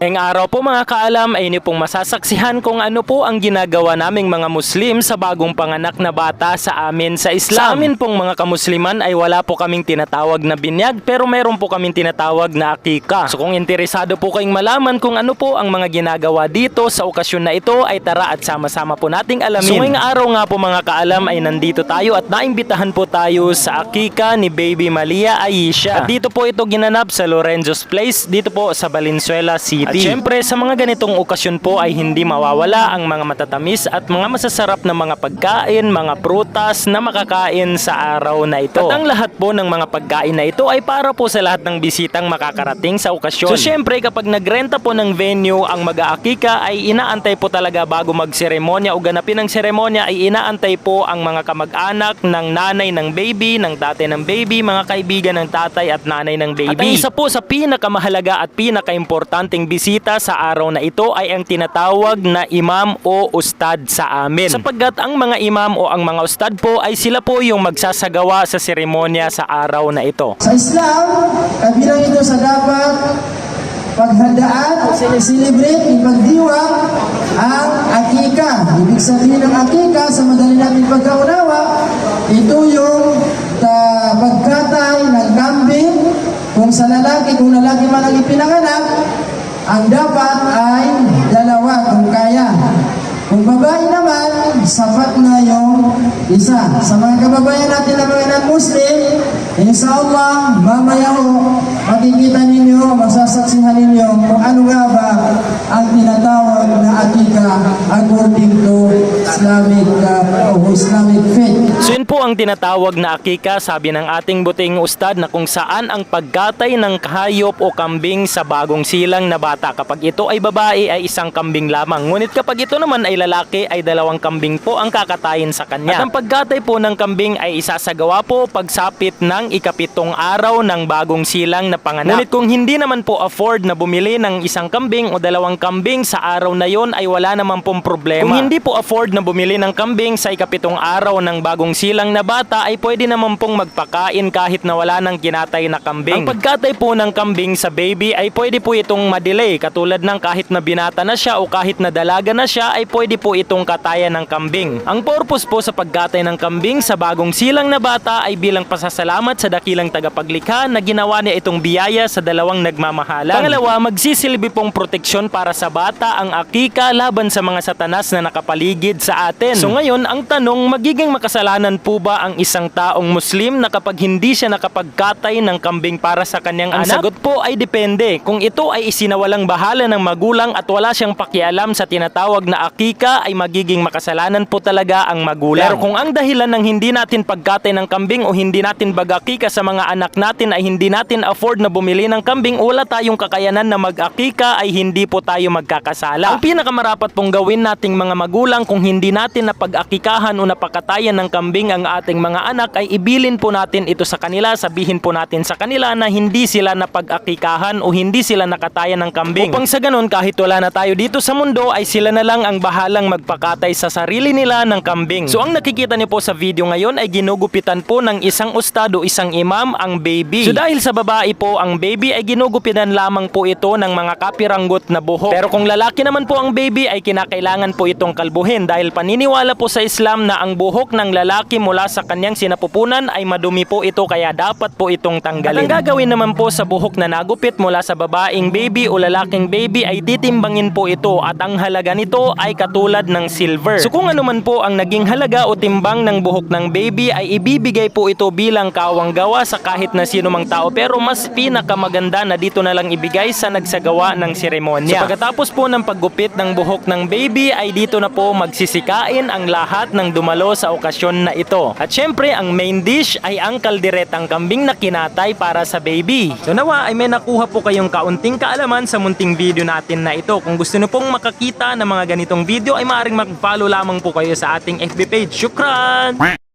Ngayong araw po mga kaalam ay inyo pong masasaksihan kung ano po ang ginagawa naming mga Muslim sa bagong panganak na bata sa amin sa Islam. Sa amin pong mga kamusliman ay wala po kaming tinatawag na binyag pero meron po kaming tinatawag na akika. So kung interesado po kayong malaman kung ano po ang mga ginagawa dito sa okasyon na ito ay tara at sama-sama po nating alamin. So ngayong araw nga po mga kaalam ay nandito tayo at naimbitahan po tayo sa akika ni Baby Malia Aisha. At dito po ito ginanap sa Lorenzo's Place dito po sa Valenzuela City. At syempre sa mga ganitong okasyon po ay hindi mawawala ang mga matatamis at mga masasarap na mga pagkain, mga prutas na makakain sa araw na ito. At ang lahat po ng mga pagkain na ito ay para po sa lahat ng bisitang makakarating sa okasyon. So syempre kapag nagrenta po ng venue ang mag-aakika ay inaantay po talaga bago magseremonya o ganapin ang seremonya ay inaantay po ang mga kamag-anak ng nanay ng baby, ng tatay ng baby, mga kaibigan ng tatay at nanay ng baby. At ang isa po sa pinakamahalaga at pinakaimportanteng bisita sa araw na ito ay ang tinatawag na imam o ustad sa amin. Sapagkat ang mga imam o ang mga ustad po ay sila po yung magsasagawa sa seremonya sa araw na ito. Sa Islam, kabilang ito sa dapat paghandaan o sineselebrate, ipagdiwang ang akika. Ibig sabihin ng akika, sa madali natin pagkaunawa, ito yung ta, pagkatay ng kambing. Kung sa lalaki, kung lalaki man ang ipinanganak, ang dapat ay dalawa kung kaya. Kung babae naman, sapat na yung isa. Sa mga kababayan natin na mga non-Muslim, inshallah, mamaya ho, makikita ninyo, masasaksihan ninyo kung ano nga ba ang tinatawag na akika according to Islamic uh, o Islamic faith. So yun po ang tinatawag na akika, sabi ng ating buting ustad na kung saan ang pagkatay ng kahayop o kambing sa bagong silang na bata. Kapag ito ay babae ay isang kambing lamang. Ngunit kapag ito naman ay lalaki ay dalawang kambing po ang kakatayin sa kanya. At ang pagkatay po ng kambing ay isasagawa po pagsapit ng ikapitong araw ng bagong silang na panganak. Ngunit kung hindi naman po afford na bumili ng isang kambing o dalawang kambing sa araw na yon ay wala naman pong problema. Kung hindi po afford na bumili ng kambing sa ikapitong araw ng bagong silang na bata ay pwede naman pong magpakain kahit na wala ng kinatay na kambing. Ang pagkatay po ng kambing sa baby ay pwede po itong madelay katulad ng kahit na binata na siya o kahit na dalaga na siya ay pwede po itong katayan ng kambing. Ang purpose po sa pagkatay ng kambing sa bagong silang na bata ay bilang pasasalamat sa dakilang tagapaglikha na ginawa niya itong biyaya sa dalawang nagmamahalan. Pangalawa, magsisilbi pong proteksyon para sa bata ang akika laban sa mga satanas na nakapaligid sa atin. So ngayon, ang tanong, magiging makasalanan po ba ang isang taong Muslim na kapag hindi siya nakapagkatay ng kambing para sa kanyang anak? Ang sagot po ay depende. Kung ito ay isinawalang bahala ng magulang at wala siyang pakialam sa tinatawag na akika ay magiging makasalanan po talaga ang magulang. Pero kung ang dahilan ng hindi natin pagkatay ng kambing o hindi natin bagakika sa mga anak natin ay hindi natin afford na bumili ng kambing o wala tayong kakayanan na mag-akika ay hindi po tayo magkakasala. Ang pinakamarapat pong gawin nating mga magulang kung hindi natin napag-akikahan o napakatayan ng kambing ang ating mga anak ay ibilin po natin ito sa kanila, sabihin po natin sa kanila na hindi sila napag-akikahan o hindi sila nakatayan ng kambing. Upang sa ganun kahit wala na tayo dito sa mundo ay sila na lang ang bahalang magpakatay sa sarili nila ng kambing. So ang nakikita niyo po sa video ngayon ay ginugupitan po ng isang ustad o isang imam ang baby. So dahil sa babae po ang baby ay ginugupitan lamang po ito ng mga kapiranggot na buhok. Pero kung lalaki naman po ang baby ay kinakailangan po itong kalbuhin dahil paniniwala po sa Islam na ang buhok ng lalaki mula sa kanyang sinapupunan ay madumi po ito kaya dapat po itong tanggalin. At ang gagawin naman po sa buhok na nagupit mula sa babaeng baby o lalaking baby ay titimbangin po ito at ang halaga nito ay katulad ng silver. So kung ano man po ang naging halaga o timbang ng buhok ng baby ay ibibigay po ito bilang kawang gawa sa kahit na sino mang tao pero mas pinakamaganda na dito na lang ibigay sa nagsagawa ng seremonya. So pagkatapos po ng paggupit ng buhok ng baby ay dito na po magsisikain ang lahat ng dumalo sa okasyon na ito. At syempre ang main dish ay ang kalderetang kambing na kinatay para sa baby. So nawa ay may nakuha po kayong kaunting kaalaman sa munting video natin na ito. Kung gusto nyo pong makakita ng mga ganitong video ay maaaring mag-follow lamang po kayo sa ating FB page. Shukran!